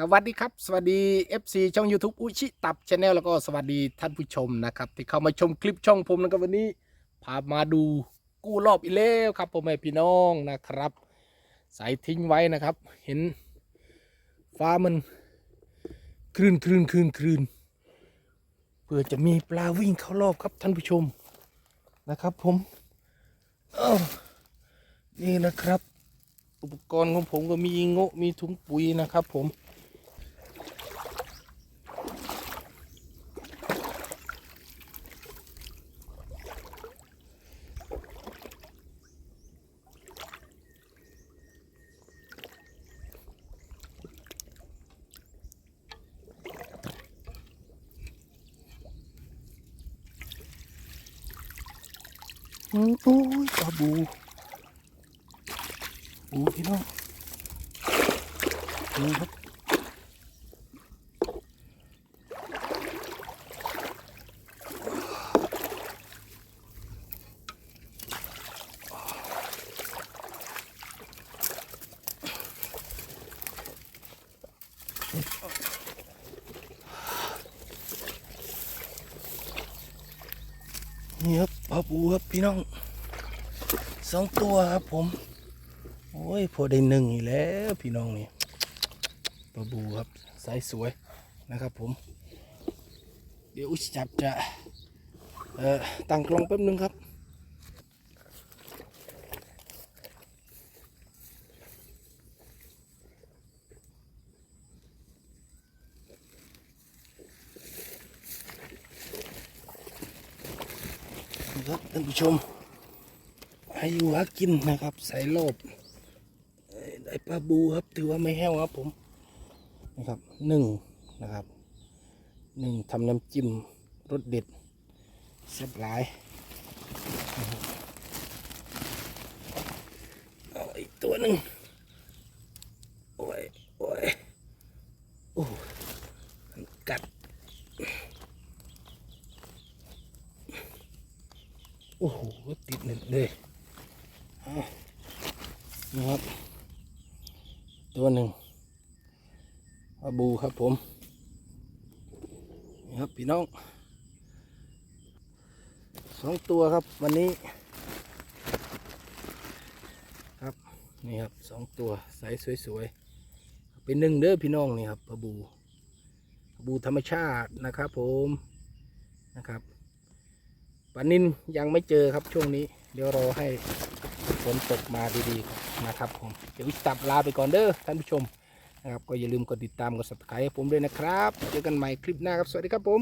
สวัสดีครับ สวัสดี FC ช่อง YouTube อุชิตับชาแนลแล้วก็สวัสดีท่านผู้ชมนะครับ ที่เข้ามาชมคลิปช่องผมนะครับวันนี้พามาดูกู้รอบอีกแล้วครับพ่อแม่พี่น้องนะครับใส่ทิ้งไว้นะครับ เห็นฟ้ามันคลื่นคลื่นคลื่นคลื่นเพื่อจะมีปลาวิ่งเข้ารอบครับท่านผู้ชมนะครับ ผมเอานี่นะครับ อุปกรณ์ของผมก็มีโงะมีถุงปุ๋ยนะครับ ผม อืมโอ้ยปลาบูบูพี่น้องนี่ครับ นี่ครับปลาบูครับพี่น้องสองตัวครับผม โอ้ยพอได้หนึ่งอีกแล้วพี่น้องนี่ปลาบูครับไซส์สวยนะครับผม เดี๋ยวจับจะตั้งกล้องแป๊บนึงครับ ครับท่านผู้ชมให้อยู่หากินนะครับใส่โลบได้ปลาบูครับ ถือว่าไม่แห้วครับผมนะครับหนึ่งนะครับหนึ่งทำน้ำจิ้มรสเด็ดแซ่บหลายเอาอีกตัวหนึ่งโอ้ยโอ้ยโอ้มันกัด โอ้โหติดเน็ตเลยนะครับตัวหนึ่งปลาบูครับผมนี่ครับพี่น้องสองตัวครับวันนี้ ครับนี่ครับสองตัวใสสวยๆเป็นหนึ่งเด้อพี่น้องนี่ครับปลาบูปลาบูธรรมชาตินะครับผมนะครับ ปลานินยังไม่เจอครับช่วงนี้ เดี๋ยวรอให้ฝนตกมาดีๆนะครับผมเดี๋ยวจับลาไปก่อนเด้อท่านผู้ชมนะครับก็อย่าลืมกดติดตามกด subscribe ผมด้วยนะครับ เจอกันใหม่คลิปหน้าครับ สวัสดีครับผม